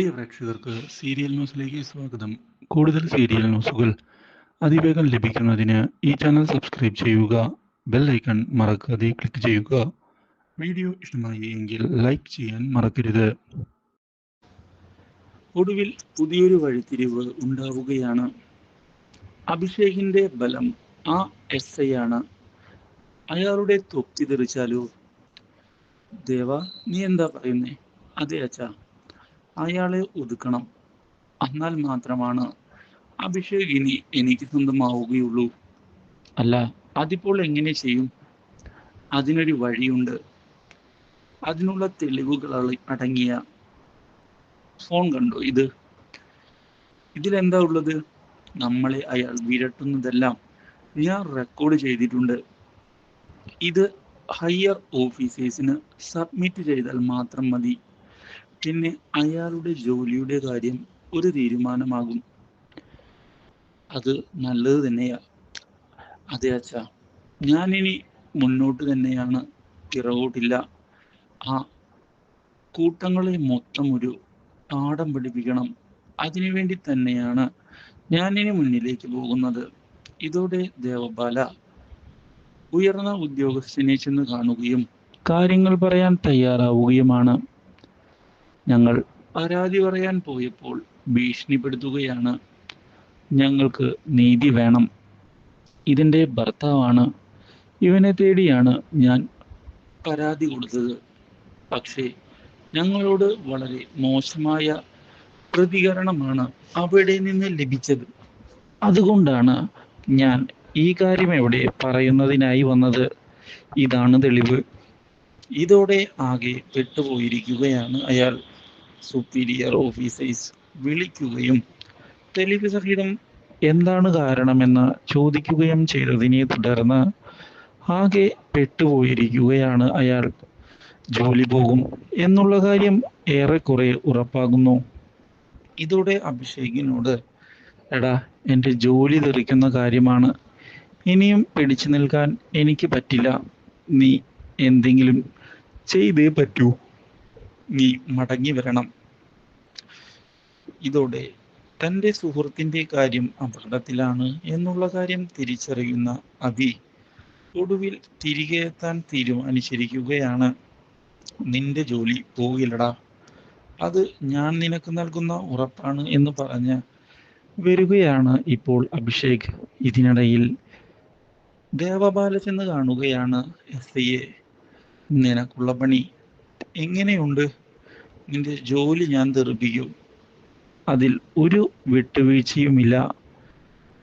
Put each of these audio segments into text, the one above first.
പ്രിയ പ്രേക്ഷകർക്ക് സീരിയൽ ന്യൂസിലേക്ക് സ്വാഗതം. കൂടുതൽ സീരിയൽ ന്യൂസുകൾ അതിവേഗം ലഭിക്കുന്നതിന് ഈ ചാനൽ സബ്സ്ക്രൈബ് ചെയ്യുക ബെൽ ഐക്കൺ മറക്കാതെ ക്ലിക്ക് ചെയ്യുക. വീഡിയോ ഇഷ്ടമായി എങ്കിൽ ലൈക്ക് ചെയ്യാൻ മറക്കരുത്. ഒടുവിൽ പുതിയൊരു വഴിത്തിരിവ് ഉണ്ടാവുകയാണ്. അഭിഷേകിന്റെ ബലം ആ എസ് ഐ ആണ്. അയാളുടെ തൊപ്പി തെറിച്ചാലോ? ദേവ നീ എന്താ പറയുന്നേ? അതെ അച്ഛാ. അയാളെ ഒതുക്കണം. എന്നാൽ മാത്രമാണ് അഭിഷേക് ഇനി എനിക്ക് സ്വന്തമാവുകയുള്ളൂ. അല്ല. അതിപ്പോൾ എങ്ങനെ ചെയ്യും? അതിനൊരു വഴിയുണ്ട്. അതിനുള്ള തെളിവുകൾ അടങ്ങിയ ഫോൺ കണ്ടോ ഇത്? ഇതിലെന്താ ഉള്ളത്? നമ്മളെ അയാൾ വിരട്ടുന്നതെല്ലാം ഞാൻ റെക്കോർഡ് ചെയ്തിട്ടുണ്ട്. ഇത് ഹയർ ഓഫീസേഴ്സിന് സബ്മിറ്റ് ചെയ്താൽ മാത്രം മതി. പിന്നെ അയാളുടെ ജോലിയുടെ കാര്യം ഒരു തീരുമാനമാകും. അത് നല്ലത് തന്നെയാ. അതെ അച്ഛാ. ഞാനിനി മുന്നോട്ട് തന്നെയാണ് പിറകോട്ടില്ല. ആ കൂട്ടങ്ങളെ മൊത്തം ഒരു പാഠം പഠിപ്പിക്കണം. അതിനുവേണ്ടി തന്നെയാണ് ഞാനിനി മുന്നിലേക്ക് പോകുന്നത്. ഇതോടെ ദേവബാല ഉയർന്ന ഉദ്യോഗസ്ഥനെ ചെന്ന് കാണുകയും കാര്യങ്ങൾ പറയാൻ തയ്യാറാവുകയുമാണ്. ഞങ്ങൾ പരാതി പറയാൻ പോയപ്പോൾ ഭീഷണിപ്പെടുത്തുകയാണ്. ഞങ്ങൾക്ക് നീതി വേണം. ഇതിന്റെ ഭർത്താവാണ്. ഇവനെ തേടിയാണ് ഞാൻ പരാതി കൊടുത്തത്. പക്ഷേ ഞങ്ങളോട് വളരെ മോശമായ പ്രതികരണമാണ് അവിടെ നിന്ന് ലഭിച്ചത്. അതുകൊണ്ടാണ് ഞാൻ ഈ കാര്യം എവിടെ പറയുന്നതിനായി വന്നത്. ഇതാണ് തെളിവ്. ഇതോടെ ആകെ പെട്ടുപോയിരിക്കുകയാണ് അയാൾ. സുപ്പീരിയർ ഓഫീസേഴ്സ് വിളിക്കുകയും തെളിവ് സഹിതം എന്താണ് കാരണമെന്ന് ചോദിക്കുകയും ചെയ്തതിനെ തുടർന്ന് ആകെ പെട്ടുപോയിരിക്കുകയാണ് അയാൾ. ജോലി പോകും എന്നുള്ള കാര്യം ഏറെക്കുറെ ഉറപ്പാകുന്നു. ഇതോടെ അഭിഷേകിനോട് എടാ എന്റെ ജോലി തെറിക്കുന്ന കാര്യമാണ്. ഇനിയും പിടിച്ചു നിൽക്കാൻ എനിക്ക് പറ്റില്ല. നീ എന്തെങ്കിലും ചെയ്തേ പറ്റൂ. നീ മടങ്ങി വരണം. ഇതോടെ തന്റെ സുഹൃത്തിന്റെ കാര്യം അപകടത്തിലാണ് എന്നുള്ള കാര്യം തിരിച്ചറിയുന്ന അബി ഒടുവിൽ തിരികെ എത്താൻ തീരുമാനിച്ചിരിക്കുകയാണ്. നിന്റെ ജോലി പോകില്ലടാ. അത് ഞാൻ നിനക്ക് നൽകുന്ന ഉറപ്പാണ് എന്ന് പറഞ്ഞ് വരികയാണ് ഇപ്പോൾ അഭിഷേക്. ഇതിനിടയിൽ ദേവബാല കാണുകയാണ് എസ് ഐയെ. നിനക്കുള്ള പണി എങ്ങനെയുണ്ട്? നിന്റെ ജോലി ഞാൻ തെറിപ്പിക്കും. അതിൽ ഒരു വിട്ടുവീഴ്ചയുമില്ല.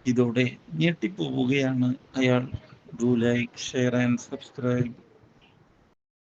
ഇതോടെ ഞെട്ടിപ്പോവുകയാണ് അയാൾ. Do like share and subscribe